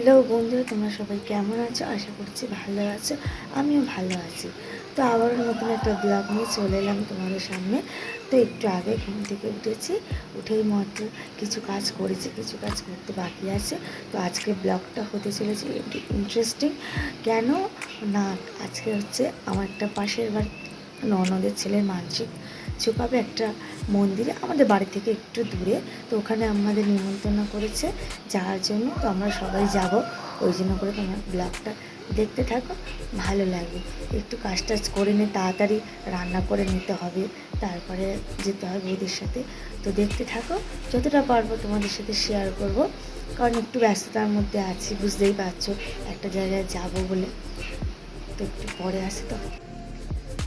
Hello বন্ধুরা তোমরা সবাই কেমন আছো? আশা করছি ভালো আছো। আমিও ভালো আছি। তো আবার নতুন একটা ব্লগ নিয়ে চলে এলাম তোমাদের সামনে। তো একটু আগে ঘুম থেকে উঠেছি, উঠেই মাত্র কিছু কাজ করেছি, কিছু কাজ করতে বাকি আছে। তো আজকে ব্লগটা হতে চলেছে ইন্টারেস্টিং কেন? না, আজকে হচ্ছে আমার একটা পাশের বাড়ি ননদের ছেলের মানসিক চুকাবে একটা মন্দিরে, আমাদের বাড়ি থেকে একটু দূরে। তো ওখানে আমাদের নিমন্ত্রণ করেছে যাওয়ার জন্য। তো আমরা সবাই যাব। ওই জন্য করে তোমার ব্লগটা দেখতে থাকো। ভালো লাগবে। একটু কাজ টাজ করে নিয়ে তাড়াতাড়ি রান্না করে নিতে হবে। তারপরে যেতে হবে ওদের সাথে। তো দেখতে থাকো। যতটা পারব তোমাদের সাথে শেয়ার করব। কারণ একটু ব্যস্ততার মধ্যে আছি, বুঝতেই পারছ। একটা জায়গায় যাব বলে। তো একটু পরে আসি তো।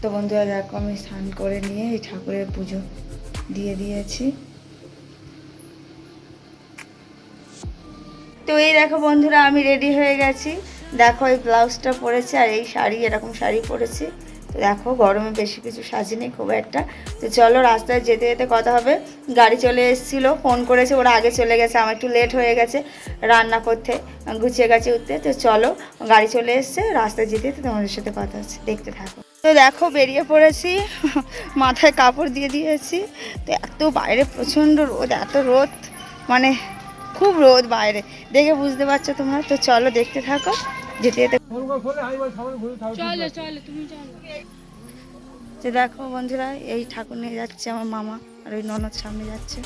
তো বন্ধুরা দেখো আমি স্নান করে নিয়ে এই ঠাকুরের পুজো দিয়ে দিয়েছি। তো এই দেখো বন্ধুরা, আমি রেডি হয়ে গেছি। দেখো এই ব্লাউজটা পরেছি আর এই শাড়ি, এরকম শাড়ি পরেছি। তো দেখো, গরমে বেশি কিছু সাজিনি খুব একটা। তো চলো রাস্তায় যেতে যেতে কথা হবে। গাড়ি চলে এসেছিল ফোন করেছে, ওরা আগে চলে গেছে, আমার একটু লেট হয়ে গেছে রান্না করতে, গুছিয়ে গেছে উঠতে। তো চলো, গাড়ি চলে এসছে, রাস্তায় যেতে যেতে তোমাদের সাথে কথা হচ্ছে। দেখতে থাকো। তো দেখো বেরিয়ে পড়েছি। মাথায় কাপড় দিয়ে দিয়েছি। তো এত বাইরে প্রচণ্ড রোদ এত রোদ। মানে খুব রোদ বাইরে। দেখে বুঝতে পারছ তোমরা? তো চলো দেখতে থাকো। যেতে যেতে যে দেখো বন্ধুরা এই ঠাকুর নিয়ে যাচ্ছে আমার মামা আর ওই ননদ সামনে যাচ্ছে।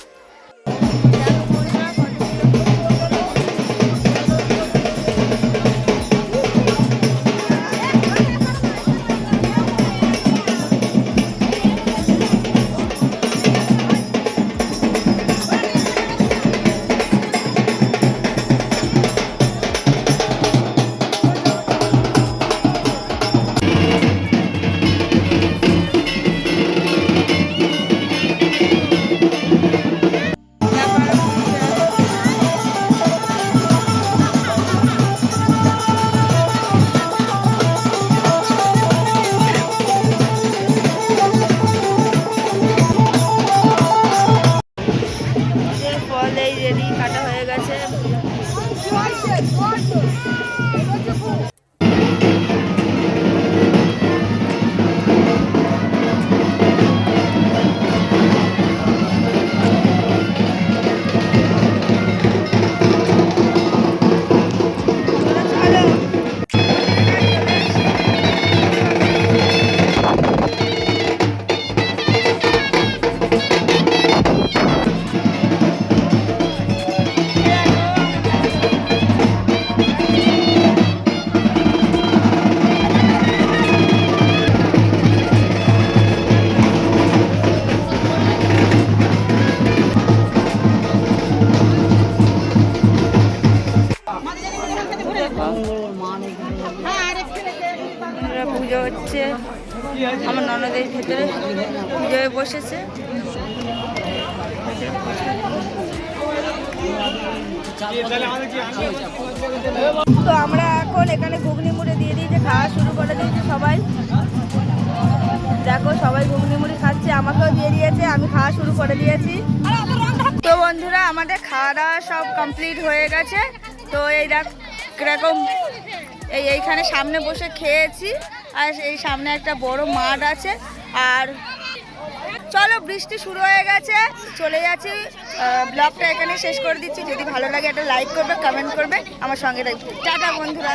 বন্ধুরা, আমার ননদের ভেতরে পুজোয় বসেছে। তো আমরা এখন এখানে ঘুগনি মুড়ে দিয়ে দিয়েছে খাওয়া শুরু করে দিয়েছে সবাই। দেখো সবাই ঘুগনি মুড়ি খাচ্ছে, আমাকেও দিয়ে দিয়েছে, আমি খাওয়া শুরু করে দিয়েছি। তো বন্ধুরা, আমাদের খাওয়া দাওয়া সব কমপ্লিট হয়ে গেছে। তো এই দেখ, কীরকম এই এইখানে সামনে বসে খেয়েছি। আর এই সামনে একটা বড় মাঠ আছে। আর চলো, বৃষ্টি শুরু হয়ে গেছে। চলে যাচ্ছি। ব্লগটা এখানে শেষ করে দিচ্ছি। যদি ভালো লাগে একটা লাইক করবে কমেন্ট করবে। আমার সঙ্গে থাকবে। টাটা, বন্ধুরা।